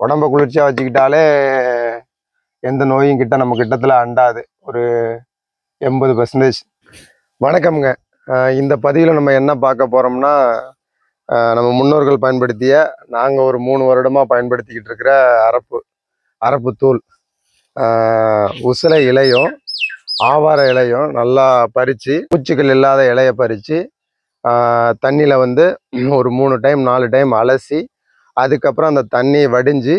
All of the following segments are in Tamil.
உடம்ப குளிர்ச்சியாக வச்சுக்கிட்டாலே எந்த நோயும் கிட்ட நம்ம கிட்டத்தில் அண்டாது. ஒரு எண்பது பர்சன்டேஜ் வணக்கம்ங்க. இந்த பதிவில் நம்ம என்ன பார்க்க போகிறோம்னா நம்ம முன்னோர்கள் பயன்படுத்திய நாங்கள் ஒரு மூணு வருடமாக பயன்படுத்திக்கிட்டு இருக்கிற அரப்பு அரப்பு தூள். உசிலை இலையும் ஆவார இலையும் நல்லா பறித்து பூச்சிகள் இல்லாத இலையை பறித்து தண்ணியில் வந்து ஒரு மூணு டைம் நாலு டைம் அலசி அதுக்கப்புறம் அந்த தண்ணியை வடிஞ்சு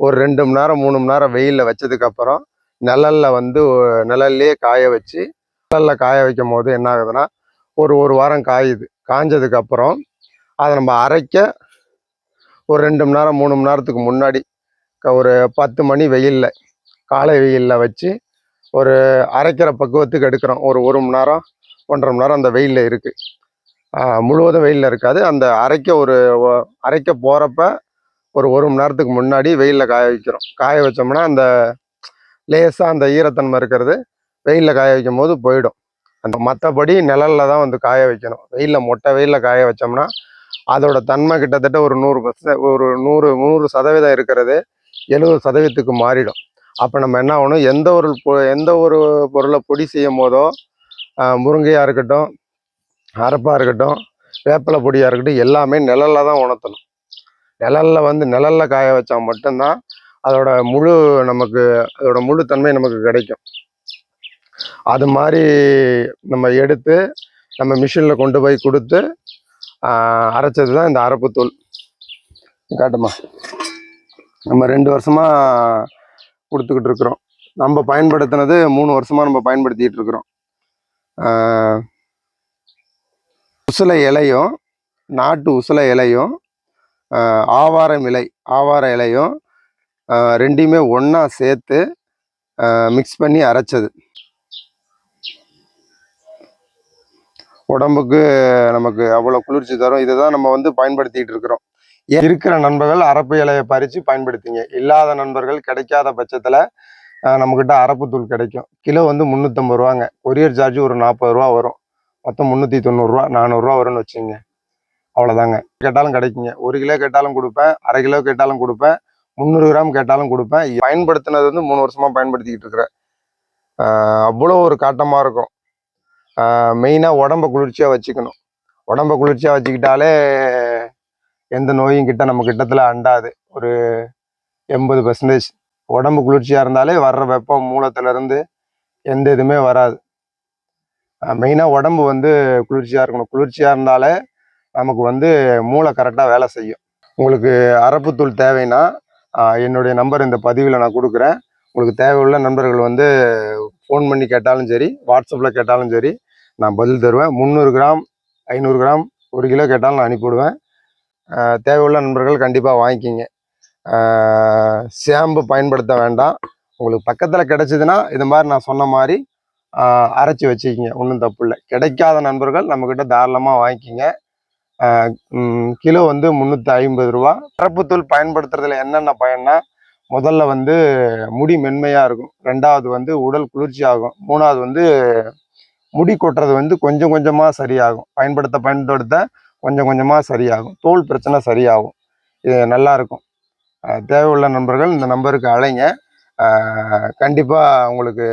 ஒரு ரெண்டு மணி நேரம் மூணு மணி நேரம் வெயிலில் வச்சதுக்கப்புறம் நிழல்ல வந்து நிழல்லையே காய வச்சு நிழலில் காய வைக்கும் போது என்ன ஆகுதுன்னா ஒரு ஒரு வாரம் காயுது. காஞ்சதுக்கப்புறம் அதை நம்ம அரைக்க ஒரு ரெண்டு மணி நேரம் மூணு மணி நேரத்துக்கு முன்னாடி ஒரு பத்து மணி வெயிலில் காலை வெயிலில் வச்சு ஒரு அரைக்கிற பக்குவத்துக்கு எடுக்கிறோம். ஒரு ஒரு மணி நேரம் ஒன்றரை மணி நேரம் அந்த வெயிலில் இருக்குது முழுவதும் வெயிலில் இருக்காது. அந்த அரைக்க ஒரு அரைக்க போகிறப்ப ஒரு ஒரு மணி நேரத்துக்கு முன்னாடி வெயிலில் காய வைக்கிறோம். காய வச்சோம்னா அந்த லேசாக அந்த ஈரத்தன்மை இருக்கிறது வெயிலில் காய வைக்கும் போது போயிடும். அந்த மற்றபடி நிழலில் தான் வந்து காய வைக்கணும். வெயிலில் மொட்டை வெயிலில் காய வச்சோம்னா அதோட தன்மை கிட்டத்தட்ட ஒரு நூறு பர்சன்ட் ஒரு நூறு நூறு சதவீதம் இருக்கிறது. எழுபது சதவீதத்துக்கு மாறிடும். அப்போ நம்ம என்ன ஆகணும்? எந்த ஒரு பொ- எந்த ஒரு பொருளை பொடி செய்யும் போதோ முருங்கையாக இருக்கட்டும் அரப்பாக இருக்கட்டும் வேப்பிலை பொடியாக இருக்கட்டும் எல்லாமே நிழலில் தான் உணர்த்தணும். நிழல்ல வந்து நிழலில் காய வச்சா மட்டும்தான் அதோட முழு நமக்கு அதோட முழு தன்மை நமக்கு கிடைக்கும். அது மாதிரி நம்ம எடுத்து நம்ம மிஷினில் கொண்டு போய் கொடுத்து அரைச்சது தான் இந்த அரப்புத்தூள் காட்டுமா? நம்ம ரெண்டு வருஷமாக கொடுத்துக்கிட்டு இருக்கிறோம். நம்ம பயன்படுத்தினது மூணு வருஷமாக நம்ம பயன்படுத்திகிட்டு இருக்கிறோம். உசில இலையும் நாட்டு உசில இலையும் ஆவாரம் இலை ஆவார இலையும் ரெண்டையுமே ஒன்றா சேர்த்து மிக்ஸ் பண்ணி அரைச்சது. உடம்புக்கு நமக்கு அவ்வளோ குளிர்ச்சி தரும். இதை தான் நம்ம வந்து பயன்படுத்திட்டு இருக்கிறோம். இருக்கிற நண்பர்கள் அரப்பு இலையை பறித்து பயன்படுத்திங்க. இல்லாத நண்பர்கள் கிடைக்காத பட்சத்தில் நம்மக்கிட்ட அரப்பு தூள் கிடைக்கும். கிலோ வந்து முந்நூற்றம்பது ரூபாங்க. கொரியர் சார்ஜ் ஒரு நாற்பது ரூபா வரும். மொத்தம் முந்நூற்றி தொண்ணூறுரூவா நானூறுரூவா வரும்னு வச்சுங்க அவ்வளோதாங்க கேட்டாலும் கிடைக்குங்க. ஒரு கிலோ கேட்டாலும் கொடுப்பேன் அரை கிலோ கேட்டாலும் கொடுப்பேன் முந்நூறு கிராம் கேட்டாலும் கொடுப்பேன். பயன்படுத்தினது வந்து மூணு வருஷமாக பயன்படுத்திக்கிட்டு இருக்கிறேன். அவ்வளோ ஒரு காட்டமாக இருக்கும். மெயினாக உடம்ப குளிர்ச்சியாக வச்சுக்கணும். உடம்ப குளிர்ச்சியாக வச்சுக்கிட்டாலே எந்த நோயும் கிட்ட நம்ம கிட்டத்தில் அண்டாது. ஒரு எண்பது பர்சன்டேஜ் உடம்பு குளிர்ச்சியாக இருந்தாலே வர்ற வெப்பம் மூலத்திலேருந்து எந்த இதுவுமே வராது. மெயினாக உடம்பு வந்து குளிர்ச்சியாக இருக்கணும். குளிர்ச்சியாக இருந்தாலே நமக்கு வந்து மூளை கரெக்டாக வேலை செய்யும். உங்களுக்கு அரப்புத்தூள் தேவைன்னா என்னுடைய நம்பர் இந்த பதிவில் நான் கொடுக்குறேன். உங்களுக்கு தேவையுள்ள நண்பர்கள் வந்து ஃபோன் பண்ணி கேட்டாலும் சரி வாட்ஸ்அப்பில் கேட்டாலும் சரி நான் பதில் தருவேன். முந்நூறு கிராம் ஐநூறு கிராம் ஒரு கிலோ கேட்டாலும் நான் அனுப்பிவிடுவேன். தேவையுள்ள நண்பர்கள் கண்டிப்பாக வாங்கிக்கிங்க. சேம்பு ஷாம்பு பயன்படுத்த வேண்டாம். உங்களுக்கு பக்கத்தில் கிடச்சிதுன்னா இது மாதிரி நான் சொன்ன மாதிரி அரைச்சி வச்சுக்கிங்க. ஒன்றும் தப்பு இல்லை. கிடைக்காத நண்பர்கள் நம்மக்கிட்ட தாராளமாக வாங்கிக்கிங்க. கிலோ வந்து முந்நூற்றி ஐம்பது ரூபா. பரப்புத்தூள் பயன்படுத்துறதுல என்னென்ன பயன்னா முதல்ல வந்து முடி மென்மையாக இருக்கும். ரெண்டாவது வந்து உடல் குளிர்ச்சி ஆகும். மூணாவது வந்து முடி கொட்டுறது வந்து கொஞ்சம் கொஞ்சமாக சரியாகும். பயன்படுத்த பயன்படுத்த கொஞ்சம் கொஞ்சமாக சரியாகும். தோல் பிரச்சனை சரியாகும். இது நல்லா இருக்கும். தேவையுள்ள நண்பர்கள் இந்த நம்பருக்கு அழைங்க கண்டிப்பாக உங்களுக்கு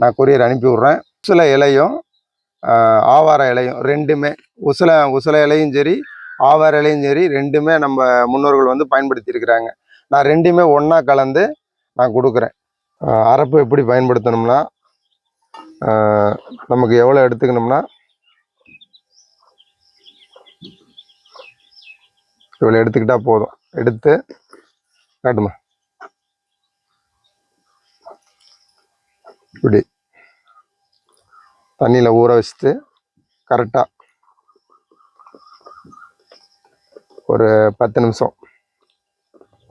நான் கொரியர் அனுப்பி விட்றேன். உசில இலையும் ஆவார இலையும் ரெண்டுமே உசில உசில இலையும் சரி ஆவார இலையும் சரி ரெண்டுமே நம்ம முன்னோர்கள் வந்து பயன்படுத்தியிருக்கிறாங்க நான் ரெண்டுமே ஒன்றா கலந்து நான் கொடுக்குறேன். அரப்பு எப்படி பயன்படுத்தணும்னா நமக்கு எவ்வளோ எடுத்துக்கணும்னா இவ்வளோ எடுத்துக்கிட்டால் போதும். எடுத்து காட்டுமா? இப்படி. தண்ணியில் ஊற வச்சுட்டு கரெக்டாக ஒரு பத்து நிமிஷம்.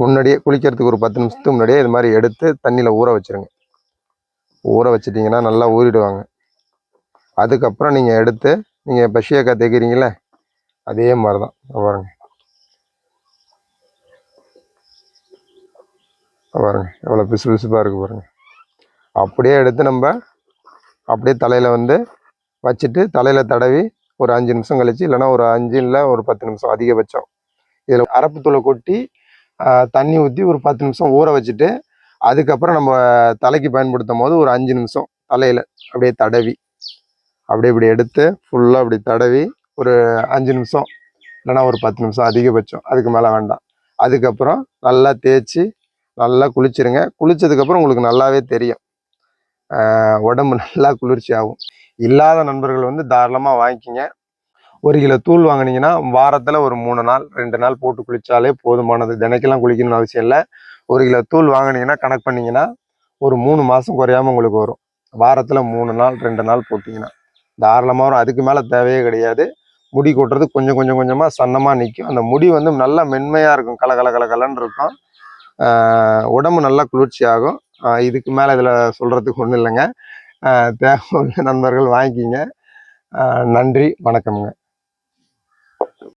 முன்னாடியே குளிக்கிறதுக்கு ஒரு பத்து நிமிஷத்துக்கு முன்னாடியே இது மாதிரி எடுத்து தண்ணியில் ஊற வச்சிருங்க. ஊற வச்சிட்டிங்கன்னா நல்லா ஊறிடுவாங்க. அதுக்கப்புறம் நீங்கள் எடுத்து நீங்கள் இப்போ ஷேக்காய் தேய்க்கிறீங்களே அதே மாதிரி தான் பாருங்க. பாருங்க. எவ்வளோ பிசு பிசுப்பாக இருக்குது பாருங்கள் அப்படியே எடுத்து நம்ம அப்படியே தலையில் வந்து வச்சுட்டு தலையில் தடவி ஒரு அஞ்சு நிமிஷம் கழிச்சு இல்லைன்னா ஒரு அஞ்சு இல்லை ஒரு பத்து நிமிஷம் அதிகபட்சம். இதில் அரப்புத்தூளை கொட்டி தண்ணி ஊற்றி ஒரு பத்து நிமிஷம் ஊற வச்சுட்டு அதுக்கப்புறம் நம்ம தலைக்கு பயன்படுத்தும் போது ஒரு அஞ்சு நிமிஷம் தலையில் அப்படியே தடவி அப்படியே இப்படி எடுத்து ஃபுல்லாக அப்படி தடவி ஒரு அஞ்சு நிமிஷம் இல்லைன்னா ஒரு பத்து நிமிஷம் அதிகபட்சம். அதுக்கு மேலே வேண்டாம். அதுக்கப்புறம் நல்லா தேய்ச்சி நல்லா குளிச்சிருங்க. குளித்ததுக்கப்புறம் உங்களுக்கு நல்லாவே தெரியும். உடம்பு நல்லா குளிர்ச்சி ஆகும் இல்லாத நண்பர்கள் வந்து தாராளமாக வாங்கிக்கிங்க. ஒரு கிலோ தூள் வாங்கினீங்கன்னா வாரத்தில் ஒரு மூணு நாள் ரெண்டு நாள் போட்டு குளித்தாலே போதுமானது. தினைக்கெல்லாம் குளிக்கணும்னு அவசியம் இல்லை. ஒரு கிலோ தூள் வாங்கினீங்கன்னா கணக்கு பண்ணிங்கன்னா ஒரு மூணு மாதம் குறையாம உங்களுக்கு வரும். வாரத்தில் மூணு நாள் ரெண்டு நாள் போட்டிங்கன்னா. தாராளமாக வரும். அதுக்கு மேலே தேவையே கிடையாது. முடி கொட்டுறது கொஞ்சம் கொஞ்சம் கொஞ்சமாக சன்னமாக நிற்கும் அந்த முடி வந்து நல்லா மென்மையாக இருக்கும். கல கல கல கலன்னு இருக்கும் உடம்பு நல்லா குளிர்ச்சி ஆகும் இதுக்கு மேலே இதில் சொல்கிறதுக்கு ஒன்றும் இல்லைங்க. தேவை நண்பர்கள் வாங்கிக்கிங்க. நன்றி வணக்கம்ங்க.